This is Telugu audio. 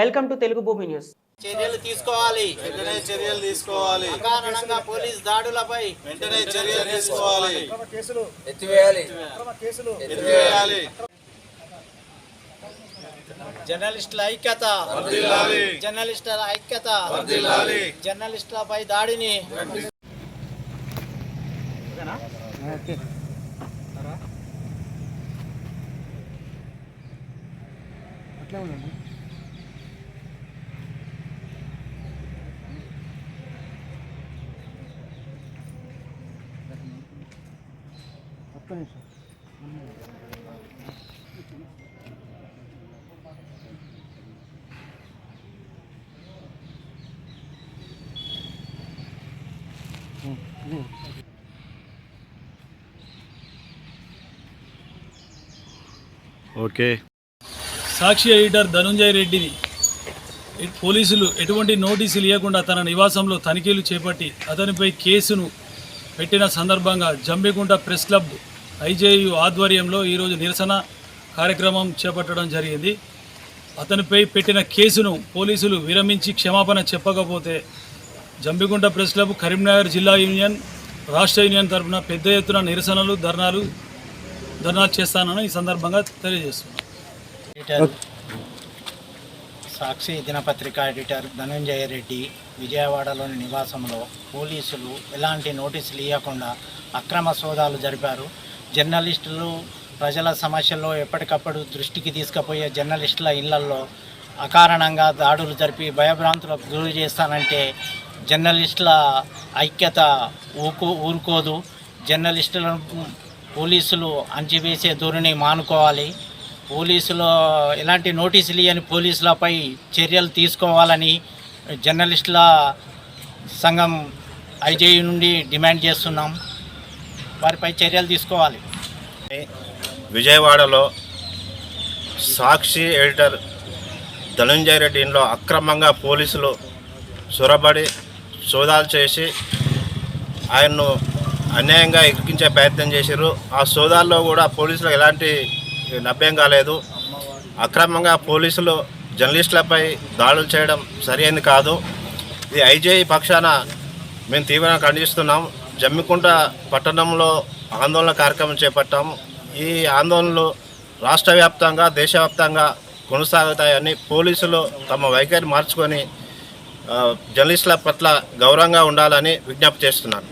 వెల్కమ్ టు తెలుగు భూమి న్యూస్ చర్యలు తీసుకోవాలి. వెంటనే చర్యలు తీసుకోవాలి. అకారణంగా పోలీస్ దాడులపై వెంటనే చర్యలు తీసుకోవాలి. ఎత్తివేయాలి. ఎత్తివేయాలి. జర్నలిస్టుల ఐక్యత. జర్నలిస్టుల ఐక్యత. జర్నలిస్టులపై దాడిని. ఓకే. సాక్షి ఎడిటర్ ధనుంజయ రెడ్డిని పోలీసులు ఎటువంటి నోటీసులు ఇవ్వకుండా తన నివాసంలో తనిఖీలు చేపట్టి అతనిపై కేసును పెట్టిన సందర్భంగా జంబికుంట ప్రెస్ క్లబ్ ఐజేయు ఆధ్వర్యంలో ఈరోజు నిరసన కార్యక్రమం చేపట్టడం జరిగింది. అతనిపై పెట్టిన కేసును పోలీసులు విరమించి క్షమాపణ చెప్పకపోతే జంబిగుంట ప్రెస్ క్లబ్ కరీంనగర్ జిల్లా యూనియన్ రాష్ట్ర యూనియన్ తరఫున పెద్ద ఎత్తున నిరసనలు ధర్నాలు ధర్నాలు చేస్తానని ఈ సందర్భంగా తెలియజేస్తున్నాను ఎడిటర్ సాక్షి దినపత్రిక ఎడిటర్ ధనంజయ రెడ్డి విజయవాడలోని నివాసంలో పోలీసులు ఎలాంటి నోటీసులు ఇవ్వకుండా అక్రమ సోదాలు జరిపారు. జర్నలిస్టులు ప్రజల సమస్యల్లో ఎప్పటికప్పుడు దృష్టికి తీసుకుపోయే జర్నలిస్టుల ఇళ్ళల్లో అకారణంగా దాడులు జరిపి భయభ్రాంతులకు గురి చేస్తానంటే జర్నలిస్టుల ఐక్యత ఊకు ఊరుకోదు. జర్నలిస్టులను పోలీసులు అంచివేసే ధోరణి మానుకోవాలి. పోలీసులు ఎలాంటి నోటీసులు ఇవ్వని పోలీసులపై చర్యలు తీసుకోవాలని జర్నలిస్టుల సంఘం ఐజేయు నుండి డిమాండ్ చేస్తున్నాం. వారిపై చర్యలు తీసుకోవాలి. విజయవాడలో సాక్షి ఎడిటర్ ధనంజయ రెడ్డి ఇంట్లో అక్రమంగా పోలీసులు చొరబడి సోదాలు చేసి ఆయన్ను అన్యాయంగా ఎక్కించే ప్రయత్నం చేశారు ఆ సోదాల్లో కూడా పోలీసులు ఎలాంటి లభ్యం కాలేదు. అక్రమంగా పోలీసులు జర్నలిస్టులపై దాడులు చేయడం సరైనది కాదు. ఇది ఐజేఈ పక్షాన మేము తీవ్రంగా ఖండిస్తున్నాం. జమ్మికుంట పట్టణంలో ఆందోళన కార్యక్రమం చేపట్టాము ఈ ఆందోళనలు రాష్ట్ర వ్యాప్తంగా దేశవ్యాప్తంగా కొనసాగుతాయని పోలీసులు తమ వైఖరి మార్చుకొని జర్నలిస్టుల పట్ల గౌరవంగా ఉండాలని విజ్ఞప్తి చేస్తున్నాను